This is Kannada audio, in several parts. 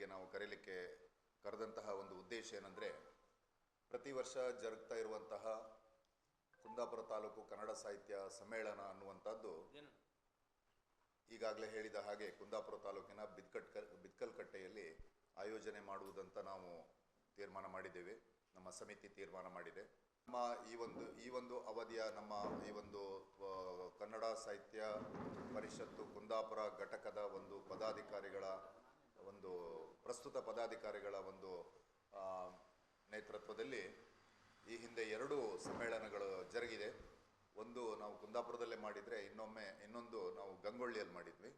ಇಲ್ಲಿಗೆ ನಾವು ಕರೀಲಿಕ್ಕೆ ಕರೆದಂತಹ ಒಂದು ಉದ್ದೇಶ ಏನಂದರೆ, ಪ್ರತಿ ವರ್ಷ ಜರುಗ್ತಾ ಇರುವಂತಹ ಕುಂದಾಪುರ ತಾಲೂಕು ಕನ್ನಡ ಸಾಹಿತ್ಯ ಸಮ್ಮೇಳನ ಅನ್ನುವಂಥದ್ದು ಈಗಾಗಲೇ ಹೇಳಿದ ಹಾಗೆ ಕುಂದಾಪುರ ತಾಲೂಕಿನ ಬಿದ್ಕಟ್ ಬಿದ್ಕಲ್ಕಟ್ಟೆಯಲ್ಲಿ ಆಯೋಜನೆ ಮಾಡುವುದಂತ ನಾವು ತೀರ್ಮಾನ ಮಾಡಿದ್ದೇವೆ. ನಮ್ಮ ಸಮಿತಿ ತೀರ್ಮಾನ ಮಾಡಿದೆ. ನಮ್ಮ ಈ ಒಂದು ಈ ಒಂದು ಅವಧಿಯ ನಮ್ಮ ಈ ಒಂದು ಕನ್ನಡ ಸಾಹಿತ್ಯ ಪರಿಷತ್ತು ಕುಂದಾಪುರ ಘಟಕದ ಒಂದು ಪದಾಧಿಕಾರಿಗಳ ಒಂದು ಪ್ರಸ್ತುತ ಪದಾಧಿಕಾರಿಗಳ ಒಂದು ನೇತೃತ್ವದಲ್ಲಿ ಈ ಹಿಂದೆ ಎರಡು ಸಮ್ಮೇಳನಗಳು ಜರುಗಿದೆ. ಒಂದು ನಾವು ಕುಂದಾಪುರದಲ್ಲೇ ಮಾಡಿದರೆ, ಇನ್ನೊಮ್ಮೆ, ಇನ್ನೊಂದು ನಾವು ಗಂಗೊಳ್ಳಿಯಲ್ಲಿ ಮಾಡಿದ್ವಿ.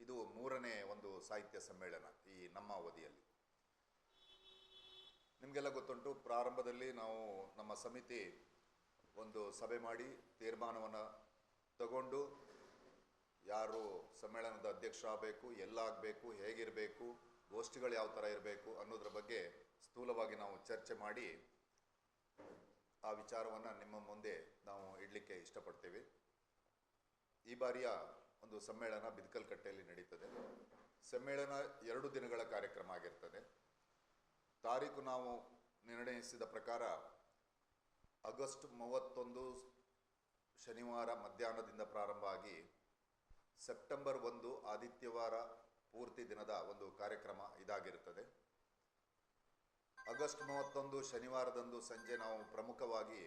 ಇದು ಮೂರನೇ ಒಂದು ಸಾಹಿತ್ಯ ಸಮ್ಮೇಳನ ಈ ನಮ್ಮ ಅವಧಿಯಲ್ಲಿ. ನಿಮಗೆಲ್ಲ ಗೊತ್ತುಂಟು, ಪ್ರಾರಂಭದಲ್ಲಿ ನಾವು ನಮ್ಮ ಸಮಿತಿ ಒಂದು ಸಭೆ ಮಾಡಿ ತೀರ್ಮಾನವನ್ನು ತಗೊಂಡು, ಯಾರು ಸಮ್ಮೇಳನದ ಅಧ್ಯಕ್ಷ ಆಗಬೇಕು ಎಲ್ಲಾಗಬೇಕು, ಹೇಗಿರಬೇಕು ಗೋಷ್ಠಿಗಳು ಯಾವ ಥರ ಇರಬೇಕು ಅನ್ನೋದ್ರ ಬಗ್ಗೆ ಸ್ಥೂಲವಾಗಿ ನಾವು ಚರ್ಚೆ ಮಾಡಿ ಆ ವಿಚಾರವನ್ನು ನಿಮ್ಮ ಮುಂದೆ ನಾವು ಇಡಲಿಕ್ಕೆ ಇಷ್ಟಪಡ್ತೀವಿ. ಈ ಬಾರಿಯ ಒಂದು ಸಮ್ಮೇಳನ ಬಿದ್ಕಲ್ಕಟ್ಟೆಯಲ್ಲಿ ನಡೀತದೆ. ಸಮ್ಮೇಳನ ಎರಡು ದಿನಗಳ ಕಾರ್ಯಕ್ರಮ ಆಗಿರ್ತದೆ. ತಾರೀಕು ನಾವು ನಿರ್ಣಯಿಸಿದ ಪ್ರಕಾರ ಆಗಸ್ಟ್ ಮೂವತ್ತೊಂದು ಶನಿವಾರ ಮಧ್ಯಾಹ್ನದಿಂದ ಪ್ರಾರಂಭ ಆಗಿ ಸೆಪ್ಟೆಂಬರ್ ಒಂದು ಆದಿತ್ಯವಾರ ಪೂರ್ತಿ ದಿನದ ಒಂದು ಕಾರ್ಯಕ್ರಮ ಇದಾಗಿರುತ್ತದೆ. ಆಗಸ್ಟ್ ಮೂವತ್ತೊಂದು ಶನಿವಾರದಂದು ಸಂಜೆ ನಾವು ಪ್ರಮುಖವಾಗಿ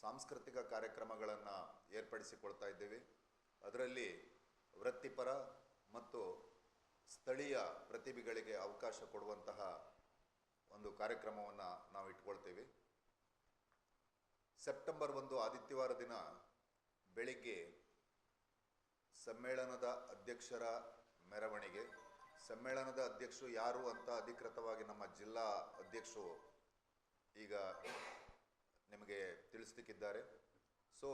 ಸಾಂಸ್ಕೃತಿಕ ಕಾರ್ಯಕ್ರಮಗಳನ್ನು ಏರ್ಪಡಿಸಿಕೊಳ್ತಾ ಇದ್ದೇವೆ. ಅದರಲ್ಲಿ ವೃತ್ತಿಪರ ಮತ್ತು ಸ್ಥಳೀಯ ಪ್ರತಿಭೆಗಳಿಗೆ ಅವಕಾಶ ಕೊಡುವಂತಹ ಒಂದು ಕಾರ್ಯಕ್ರಮವನ್ನು ನಾವು ಇಟ್ಕೊಳ್ತೇವೆ. ಸೆಪ್ಟೆಂಬರ್ ಒಂದು ಆದಿತ್ಯವಾರ ದಿನ ಬೆಳಿಗ್ಗೆ ಸಮ್ಮೇಳನದ ಅಧ್ಯಕ್ಷರ ಮೆರವಣಿಗೆ ಸಮ್ಮೇಳನದ ಅಧ್ಯಕ್ಷರು ಯಾರು ಅಂತ ಅಧಿಕೃತವಾಗಿ ನಮ್ಮ ಜಿಲ್ಲಾ ಅಧ್ಯಕ್ಷರು ಈಗ ನಿಮಗೆ ತಿಳಿಸ್ಲಿಕ್ಕಿದ್ದಾರೆ. ಸೊ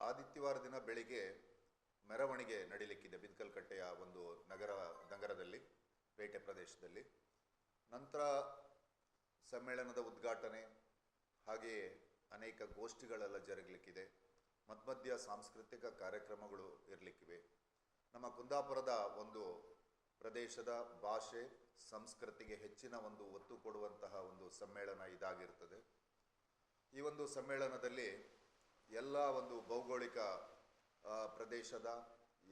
ಆದಿತ್ಯವಾರ ದಿನ ಬೆಳಿಗ್ಗೆ ಮೆರವಣಿಗೆ ನಡೀಲಿಕ್ಕಿದೆ ಬಿದ್ಕಲ್ಕಟ್ಟೆಯ ಒಂದು ನಗರ, ನಗರದಲ್ಲಿ, ಪೇಟೆ ಪ್ರದೇಶದಲ್ಲಿ. ನಂತರ ಸಮ್ಮೇಳನದ ಉದ್ಘಾಟನೆ ಹಾಗೆಯೇ ಅನೇಕ ಗೋಷ್ಠಿಗಳೆಲ್ಲ ಜರುಗಲಿಕ್ಕಿದೆ. ಮಧ್ಯ ಸಾಂಸ್ಕೃತಿಕ ಕಾರ್ಯಕ್ರಮಗಳು ಇರಲಿಕ್ಕಿವೆ. ನಮ್ಮ ಕುಂದಾಪುರದ ಒಂದು ಪ್ರದೇಶದ ಭಾಷೆ ಸಂಸ್ಕೃತಿಗೆ ಹೆಚ್ಚಿನ ಒಂದು ಒತ್ತು ಕೊಡುವಂತಹ ಒಂದು ಸಮ್ಮೇಳನ ಇದಾಗಿರ್ತದೆ. ಈ ಒಂದು ಸಮ್ಮೇಳನದಲ್ಲಿ ಎಲ್ಲ ಒಂದು ಭೌಗೋಳಿಕ ಪ್ರದೇಶದ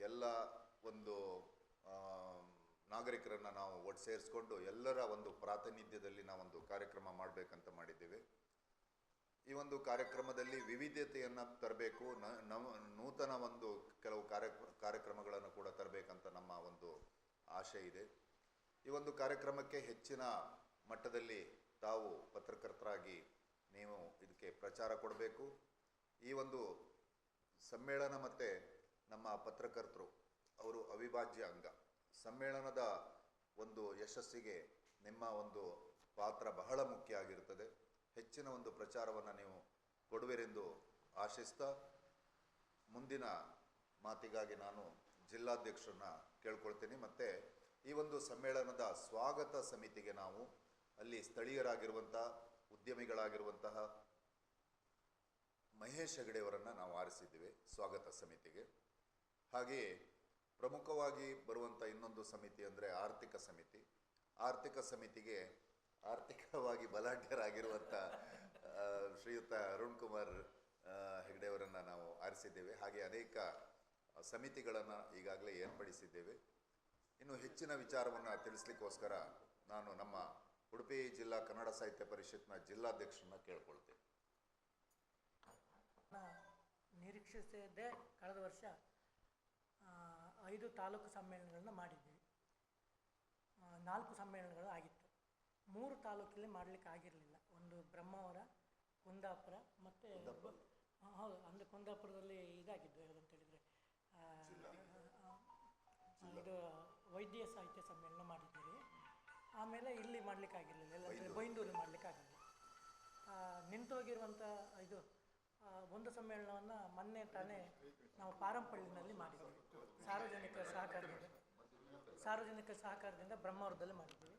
ಎಲ್ಲ ಒಂದು ನಾಗರಿಕರನ್ನು ನಾವು ಒಟ್ಟು ಸೇರಿಸ್ಕೊಂಡು ಎಲ್ಲರ ಒಂದು ಪ್ರಾತಿನಿಧ್ಯದಲ್ಲಿ ನಾವೊಂದು ಕಾರ್ಯಕ್ರಮ ಮಾಡಬೇಕಂತ ಮಾಡಿದ್ದೇವೆ. ಈ ಒಂದು ಕಾರ್ಯಕ್ರಮದಲ್ಲಿ ವಿವಿಧತೆಯನ್ನು ತರಬೇಕು ನೂತನ ಒಂದು ಕೆಲವು ಕಾರ್ಯ ಕಾರ್ಯಕ್ರಮಗಳನ್ನು ಕೂಡ ತರಬೇಕಂತ ನಮ್ಮ ಆಶೆ ಇದೆ. ಈ ಒಂದು ಕಾರ್ಯಕ್ರಮಕ್ಕೆ ಹೆಚ್ಚಿನ ಮಟ್ಟದಲ್ಲಿ ತಾವು ಪತ್ರಕರ್ತರಾಗಿ ನೀವು ಇದಕ್ಕೆ ಪ್ರಚಾರ ಕೊಡಬೇಕು. ಈ ಒಂದು ಸಮ್ಮೇಳನ ಮತ್ತು ನಮ್ಮ ಪತ್ರಕರ್ತರು, ಅವರು ಅವಿಭಾಜ್ಯ ಅಂಗ. ಸಮ್ಮೇಳನದ ಒಂದು ಯಶಸ್ಸಿಗೆ ನಿಮ್ಮ ಒಂದು ಪಾತ್ರ ಬಹಳ ಮುಖ್ಯ ಆಗಿರುತ್ತದೆ. ಹೆಚ್ಚಿನ ಒಂದು ಪ್ರಚಾರವನ್ನು ನೀವು ಕೊಡುವಿರೆಂದು ಆಶಿಸ್ತಾ, ಮುಂದಿನ ಮಾತಿಗಾಗಿ ನಾನು ಜಿಲ್ಲಾಧ್ಯಕ್ಷರನ್ನ ಕೇಳ್ಕೊಳ್ತೀನಿ. ಮತ್ತು ಈ ಒಂದು ಸಮ್ಮೇಳನದ ಸ್ವಾಗತ ಸಮಿತಿಗೆ ನಾವು ಅಲ್ಲಿ ಸ್ಥಳೀಯರಾಗಿರುವಂಥ ಉದ್ಯಮಿಗಳಾಗಿರುವಂತಹ ಮಹೇಶ್ ಹೆಗಡೆಯವರನ್ನು ನಾವು ಆರಿಸಿದ್ದೇವೆ ಸ್ವಾಗತ ಸಮಿತಿಗೆ. ಹಾಗೆಯೇ ಪ್ರಮುಖವಾಗಿ ಬರುವಂಥ ಇನ್ನೊಂದು ಸಮಿತಿ ಅಂದರೆ ಆರ್ಥಿಕ ಸಮಿತಿ. ಆರ್ಥಿಕ ಸಮಿತಿಗೆ ಆರ್ಥಿಕವಾಗಿ ಬಲಾಢ್ಯರಾಗಿರುವಂಥ ಶ್ರೀಯುತ ಅರುಣ್ ಕುಮಾರ್ ಹೆಗಡೆಯವರನ್ನು ನಾವು ಆರಿಸಿದ್ದೇವೆ. ಹಾಗೆ ಅನೇಕ ಸಮಿತಿಗಳನ್ನು ಈಗಾಗಲೇ ಏರ್ಪಡಿಸಿದ್ದೇವೆ. ಇನ್ನು ಹೆಚ್ಚಿನ ವಿಚಾರವನ್ನು ತಿಳಿಸ್ಲಿಕ್ಕೋಸ್ಕರ ನಾನು ನಮ್ಮ ಉಡುಪಿ ಜಿಲ್ಲಾ ಕನ್ನಡ ಸಾಹಿತ್ಯ ಪರಿಷತ್ನ ಜಿಲ್ಲಾಧ್ಯಕ್ಷರನ್ನ ಕೇಳ್ಕೊಳ್ತೇನೆ. ನಿರೀಕ್ಷಿಸಿದ್ದೆ ನಿರೀಕ್ಷಿಸದೇ ಕಳೆದ ವರ್ಷ ಐದು ತಾಲೂಕು ಸಮ್ಮೇಳನಗಳನ್ನ ಮಾಡಿದ್ದೀವಿ ನಾಲ್ಕು ಸಮ್ಮೇಳನಗಳು ಆಗಿತ್ತು. ಮೂರು ತಾಲೂಕಲ್ಲಿ ಮಾಡಲಿಕ್ಕೆ ಆಗಿರಲಿಲ್ಲ. ಒಂದು ಬ್ರಹ್ಮಾವರ ಕುಂದಾಪುರ ಮತ್ತು ಹೌದು ಅಂದರೆ ಕುಂದಾಪುರದಲ್ಲಿ ಇದಾಗಿದ್ದು ಯಾವುದಂತೇಳಿ ಇದು ವೈದ್ಯ ಸಾಹಿತ್ಯ ಸಮ್ಮೇಳನ ಮಾಡಿದ್ದೀರಿ. ಆಮೇಲೆ ಇಲ್ಲಿ ಮಾಡ್ಲಿಕ್ಕೆ ಆಗಿರಲಿಲ್ಲ ಎಲ್ಲ ಬೈಂದೂರು. ಮಾಡಲಿಕ್ಕೆ ಆಗಲಿಲ್ಲ ಆ, ನಿಂತೋಗಿರುವಂಥ ಇದು ಒಂದು ಸಮ್ಮೇಳನವನ್ನು ಮೊನ್ನೆ ತಾನೇ ನಾವು ಪಾರಂಪಳ್ಳಿನಲ್ಲಿ ಮಾಡಿದ್ದೀವಿ ಸಾರ್ವಜನಿಕ ಸಹಕಾರದಿಂದ. ಸಾರ್ವಜನಿಕ ಸಹಕಾರದಿಂದ ಬ್ರಹ್ಮಾವರದಲ್ಲಿ ಮಾಡಿದ್ದೀವಿ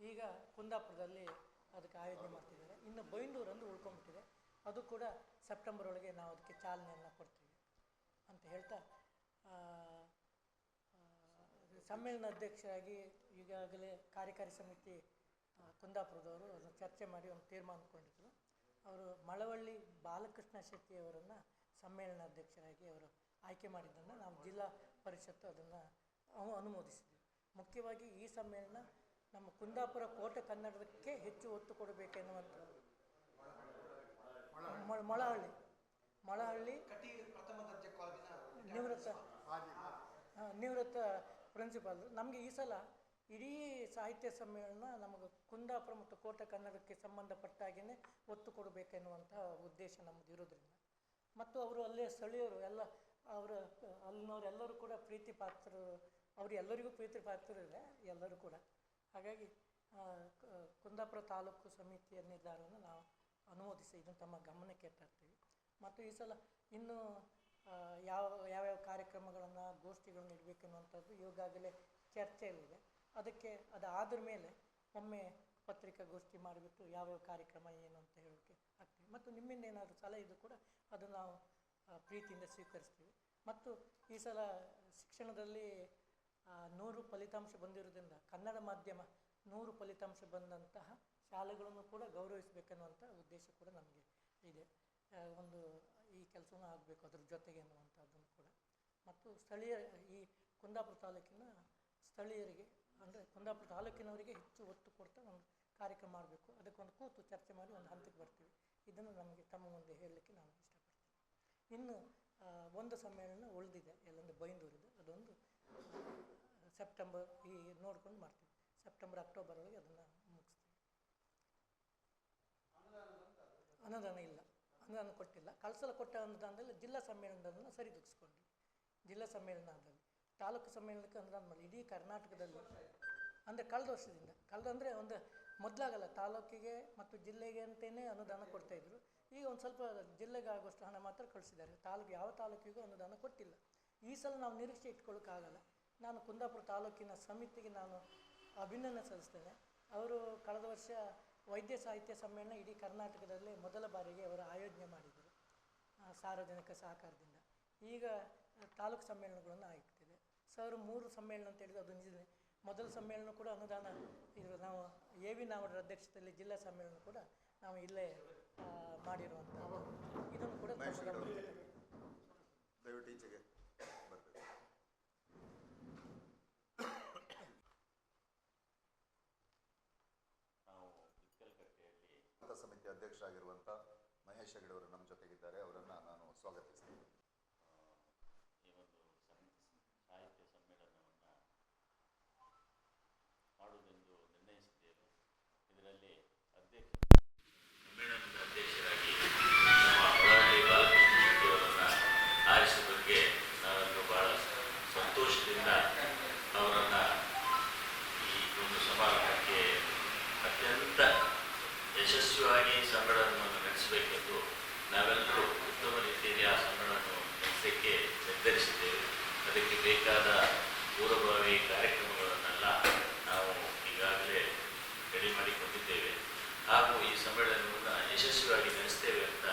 ಈಗ ಕುಂದಾಪುರದಲ್ಲಿ ಅದಕ್ಕೆ ಆಯೋಜನೆ ಮಾಡ್ತಿದ್ದಾರೆ. ಇನ್ನು ಬೈಂದೂರಂದು ಉಳ್ಕೊಂಡ್ಬಿಟ್ಟಿದೆ ಅದು ಕೂಡ ಸೆಪ್ಟೆಂಬರ್ ಒಳಗೆ ನಾವು ಅದಕ್ಕೆ ಚಾಲನೆಯನ್ನು ಕೊಡ್ತೀವಿ ಅಂತ ಹೇಳ್ತಾ ಸಮ್ಮೇಳನ ಅಧ್ಯಕ್ಷರಾಗಿ ಈಗಾಗಲೇ ಕಾರ್ಯಕಾರಿ ಸಮಿತಿ ಕುಂದಾಪುರದವರು ಅದನ್ನು ಚರ್ಚೆ ಮಾಡಿ ಒಂದು ತೀರ್ಮಾನಕೊಂಡಿದ್ರು ಅವರು ಮಳವಳ್ಳಿ ಬಾಲಕೃಷ್ಣ ಶೆಟ್ಟಿ ಅವರನ್ನು ಸಮ್ಮೇಳನ ಅಧ್ಯಕ್ಷರಾಗಿ ಅವರು ಆಯ್ಕೆ ಮಾಡಿದ್ದನ್ನು ನಾವು ಜಿಲ್ಲಾ ಪರಿಷತ್ತು ಅದನ್ನು ಅನುಮೋದಿಸಿದ್ವಿ. ಮುಖ್ಯವಾಗಿ ಈ ಸಮ್ಮೇಳನ ನಮ್ಮ ಕುಂದಾಪುರ ಕೋಟೆ ಕನ್ನಡಕ್ಕೆ ಹೆಚ್ಚು ಒತ್ತು ಕೊಡಬೇಕೆನ್ನುವಂಥ ಮೊಳ- ಮೊಳಹಳ್ಳಿ ಮೊಳಹಳ್ಳಿ ನಿವೃತ್ತ ನಿವೃತ್ತ ಪ್ರಿನ್ಸಿಪಾಲ್ ನಮಗೆ ಈ ಸಲ ಇಡೀ ಸಾಹಿತ್ಯ ಸಮ್ಮೇಳನ ನಮಗೆ ಕುಂದಾಪುರ ಮತ್ತು ಕೋಟೆ ಕನ್ನಡಕ್ಕೆ ಸಂಬಂಧಪಟ್ಟ ಹಾಗೆಯೇ ಒತ್ತು ಕೊಡಬೇಕೆನ್ನುವಂಥ ಉದ್ದೇಶ ನಮ್ಮದು ಇರೋದ್ರಿಂದ. ಮತ್ತು ಅವರು ಅಲ್ಲೇ ಸ್ಥಳೀಯರು, ಎಲ್ಲ ಅವರ ಅಲ್ಲಿನವರೆಲ್ಲರೂ ಕೂಡ ಪ್ರೀತಿ ಪಾತ್ರರು, ಅವರು ಎಲ್ಲರಿಗೂ ಪ್ರೀತಿ ಪಾತ್ರರಿದೆ ಎಲ್ಲರೂ ಕೂಡ. ಹಾಗಾಗಿ ಕುಂದಾಪುರ ತಾಲೂಕು ಸಮಿತಿಯ ನಿರ್ಧಾರವನ್ನು ನಾವು ಅನುಮೋದಿಸಿ, ಇದನ್ನು ತಮ್ಮ ಗಮನಕ್ಕೆ ತರ್ತೀವಿ. ಮತ್ತು ಈ ಸಲ ಇನ್ನು ಯಾವ, ಯಾವ್ಯಾವ ಕಾರ್ಯಕ್ರಮಗಳನ್ನು ಗೋಷ್ಠಿಗಳನ್ನು ಇಡಬೇಕೆನ್ನುವಂಥದ್ದು ಈಗಾಗಲೇ ಚರ್ಚೆಯಲ್ಲಿದೆ ಅದಕ್ಕೆ ಅದಾದ್ರ ಮೇಲೆ ಒಮ್ಮೆ ಪತ್ರಿಕಾಗೋಷ್ಠಿ ಮಾಡಿಬಿಟ್ಟು ಯಾವ್ಯಾವ ಕಾರ್ಯಕ್ರಮ ಏನು ಅಂತ ಹೇಳೋಕ್ಕೆ ಆಗ್ತೀವಿ ಮತ್ತು ನಿಮ್ಮಿಂದ ಏನಾದರೂ ಸಲಹೆ ಇದ್ದು ಕೂಡ ಅದನ್ನು ನಾವು ಪ್ರೀತಿಯಿಂದ ಸ್ವೀಕರಿಸ್ತೀವಿ. ಮತ್ತು ಈ ಸಲ ಶಿಕ್ಷಣದಲ್ಲಿ ನೂರು ಫಲಿತಾಂಶ ಬಂದಿರೋದ್ರಿಂದ ಕನ್ನಡ ಮಾಧ್ಯಮ ನೂರು ಫಲಿತಾಂಶ ಬಂದಂತಹ ಶಾಲೆಗಳನ್ನು ಕೂಡ ಗೌರವಿಸಬೇಕನ್ನುವಂಥ ಉದ್ದೇಶ ಕೂಡ ನಮಗೆ ಇದೆ. ಒಂದು ಈ ಕೆಲಸನೂ ಆಗಬೇಕು ಅದ್ರ ಜೊತೆಗೆ ಅನ್ನುವಂಥದ್ದನ್ನು ಕೂಡ. ಮತ್ತು ಸ್ಥಳೀಯ ಈ ಕುಂದಾಪುರ ತಾಲೂಕಿನ ಸ್ಥಳೀಯರಿಗೆ, ಅಂದರೆ ಕುಂದಾಪುರ ತಾಲೂಕಿನವರಿಗೆ ಹೆಚ್ಚು ಒತ್ತು ಕೊಡ್ತಾ ಒಂದು ಕಾರ್ಯಕ್ರಮ ಮಾಡಬೇಕು. ಅದಕ್ಕೊಂದು ಕೂತು ಚರ್ಚೆ ಮಾಡಿ ಒಂದು ಹಂತಕ್ಕೆ ಬರ್ತೀವಿ. ಇದನ್ನು ನಮಗೆ ತಮ್ಮ ಮುಂದೆ ಹೇಳಲಿಕ್ಕೆ ನಾನು ಇಷ್ಟಪಡ್ತೀನಿ. ಇನ್ನು ಒಂದು ಸಮ್ಮೇಳನ ಉಳಿದಿದೆ. ಎಲ್ಲೊಂದು ಬೈಂದೂರಿದೆ ಅದೊಂದು ಸೆಪ್ಟೆಂಬರ್, ಈ ನೋಡ್ಕೊಂಡು ಮಾಡ್ತೀವಿ. ಸೆಪ್ಟೆಂಬರ್, ಅಕ್ಟೋಬರ್ ಒಳಗೆ ಅದನ್ನು ಮುಗಿಸ್ತೀವಿ. ಅನುದಾನ ಇಲ್ಲ. ಅನುದಾನ ಕೊಟ್ಟಿಲ್ಲ. ಕಳಸಲ ಕೊಟ್ಟ ಅನುದಾನದಲ್ಲಿ ಜಿಲ್ಲಾ ಸಮ್ಮೇಳನದಲ್ಲಿ ಸರಿದೂಗಿಸ್ಕೊಂಡ್ವಿ. ಜಿಲ್ಲಾ ಸಮ್ಮೇಳನದಲ್ಲಿ. ತಾಲೂಕು ಸಮ್ಮೇಳನಕ್ಕೆ ಅನುದಾನ ಮಾಡಿ ಇಡೀ ಕರ್ನಾಟಕದಲ್ಲಿ. ಅಂದರೆ ಕಳೆದ ವರ್ಷದಿಂದ. ಕಳೆದ ಅಂದರೆ ಒಂದು ಮೊದಲಾಗಲ್ಲ. ತಾಲೂಕಿಗೆ ಮತ್ತು ಜಿಲ್ಲೆಗೆ ಅಂತಲೇ ಅನುದಾನ ಕೊಡ್ತಾಯಿದ್ರು ಈಗ ಒಂದು ಸ್ವಲ್ಪ ಜಿಲ್ಲೆಗೆ ಆಗುವಷ್ಟು ಹಣ ಮಾತ್ರ ಕಳಿಸಿದ್ದಾರೆ. ತಾಲೂಕು ಯಾವ ತಾಲೂಕಿಗೂ ಅನುದಾನ ಕೊಟ್ಟಿಲ್ಲ. ಈ ಸಲ ನಾವು ನಿರೀಕ್ಷೆ ಇಟ್ಕೊಳ್ಳೋಕ್ಕಾಗಲ್ಲ. ನಾನು ಕುಂದಾಪುರ ತಾಲೂಕಿನ ಸಮಿತಿಗೆ ನಾನು ಅಭಿನಂದನೆ ಸಲ್ಲಿಸ್ತೇನೆ. ಅವರು ಕಳೆದ ವರ್ಷ ವೈದ್ಯ ಸಾಹಿತ್ಯ ಸಮ್ಮೇಳನ ಇಡೀ ಕರ್ನಾಟಕದಲ್ಲೇ ಮೊದಲ ಬಾರಿಗೆ ಅವರು ಆಯೋಜನೆ ಮಾಡಿದರು ಸಾರ್ವಜನಿಕ ಸಹಕಾರದಿಂದ. ಈಗ ತಾಲೂಕು ಸಮ್ಮೇಳನಗಳನ್ನು ಆಗ್ತಿದೆ. ಸಾವಿರ ಮೂರು ಸಮ್ಮೇಳನ ಅಂತ ಹೇಳಿದ್ರು ಅದು ನಿಜ ಮೊದಲ ಸಮ್ಮೇಳನ ಕೂಡ ಅನುದಾನ ಇದು ನಾವು ಎ ವಿ ನಾವಡರ ಅಧ್ಯಕ್ಷತೆಯಲ್ಲಿ ಜಿಲ್ಲಾ ಸಮ್ಮೇಳನ ಕೂಡ ನಾವು ಇಲ್ಲೇ ಆ, ಮಾಡಿರುವಂಥದ್ದು ಇದನ್ನು ಕೂಡ ತಮ್ಮ ಮಹೇಶ್ ಗೌಡ ಗಮನಕ್ಕೆ ಅವರು. ದಯವಿಟ್ಟು ಈಚೆಗೆ ಬರಬೇಕು ನಾವು ಬಿಕ್ಕಲಕಟ್ಟೆಯಲ್ಲಿ ಅಂತ ಸಮಿತಿ ಅಧ್ಯಕ್ಷರಾಗಿರುವಂಥ ಮಹೇಶ್ ಹೆಗಡೆ ಅವರು ನಮ್ಮ ಜೊತೆಗಿದ್ದಾರೆ. ಅವರನ್ನು ನಾನು ಸ್ವಾಗತಿಸ್ತೀನಿ. ಈ ಒಂದು ಸಾಹಿತ್ಯ ಸಮ್ಮೇಳನವನ್ನು ಮಾಡುವುದೆಂದು ನಿರ್ಣಯಿಸಿದ್ದೇವೆ ಇದರಲ್ಲಿ ಅಧ್ಯಕ್ಷ, ಸಮ್ಮೇಳನದ ಅಧ್ಯಕ್ಷರಾಗಿ ಆರಿಸಿದ್ದಕ್ಕೆ ನಾವೆಲ್ಲರೂ ಬಹಳ ಸಂತೋಷದಿಂದ ಅವರನ್ನು ಈ ಒಂದು ಸಮಾರಂಭಕ್ಕೆ ಅತ್ಯಂತ ಯಶಸ್ವಿಯಾಗಿ ಸಮ್ಮೇಳನವನ್ನು ನಡೆಸಬೇಕೆಂದು ನಾವೆಲ್ಲರೂ ಉತ್ತಮ ರೀತಿಯಲ್ಲಿ ಆ ಸಮ್ಮೇಳನವನ್ನು ನಡೆಸಲಿಕ್ಕೆ ನಿರ್ಧರಿಸಿದ್ದೇವೆ. ಅದಕ್ಕೆ ಬೇಕಾದ ಪೂರ್ವಭಾವಿ ಕಾರ್ಯಕ್ರಮಗಳನ್ನೆಲ್ಲ ನಾವು ಈಗಾಗಲೇ ರೆಡಿ ಮಾಡಿಕೊಂಡಿದ್ದೇವೆ. ಹಾಗೂ ಈ ಸಮ್ಮೇಳನವನ್ನು ಯಶಸ್ವಿಯಾಗಿ ನಡೆಸ್ತೇವೆ ಅಂತ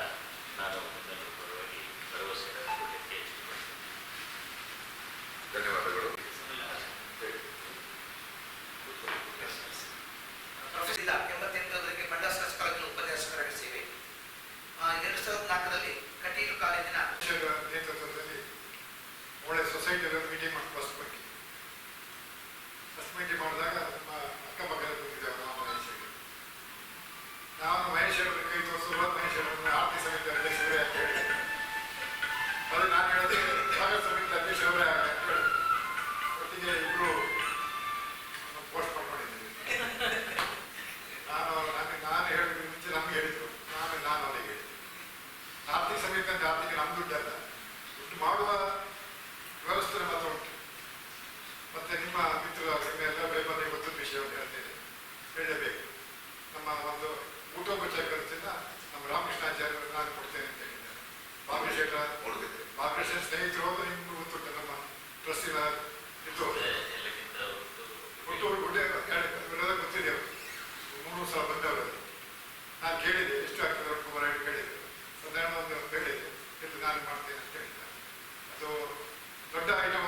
ಸ್ನೇಹಿತರು ಹೋದ್ರೆ ನಿಮ್ಗೆ ಗೊತ್ತುಂಟು ನಮ್ಮ ಒಂದು ಒಟ್ಟು ಗುಡ್ಡೆ ಇರೋದ ಗೊತ್ತಿದೆ ಅವ್ರು. ಮೂರು ಸಲ ಬಂದವರು ನಾನು ಕೇಳಿದೆ ಎಷ್ಟು ಆಗ್ತದೆ ಅವ್ರು ಕುಮಾರ ಹೇಳಿ ಕೇಳಿದೆ ಒಂದು ಹೇಳಿದೆ ಇದು ನಾನು ಮಾಡ್ತೇನೆ ಅಂತ ಹೇಳಿದ್ದಾರೆ ಅದು ದೊಡ್ಡ ಐಟಮ್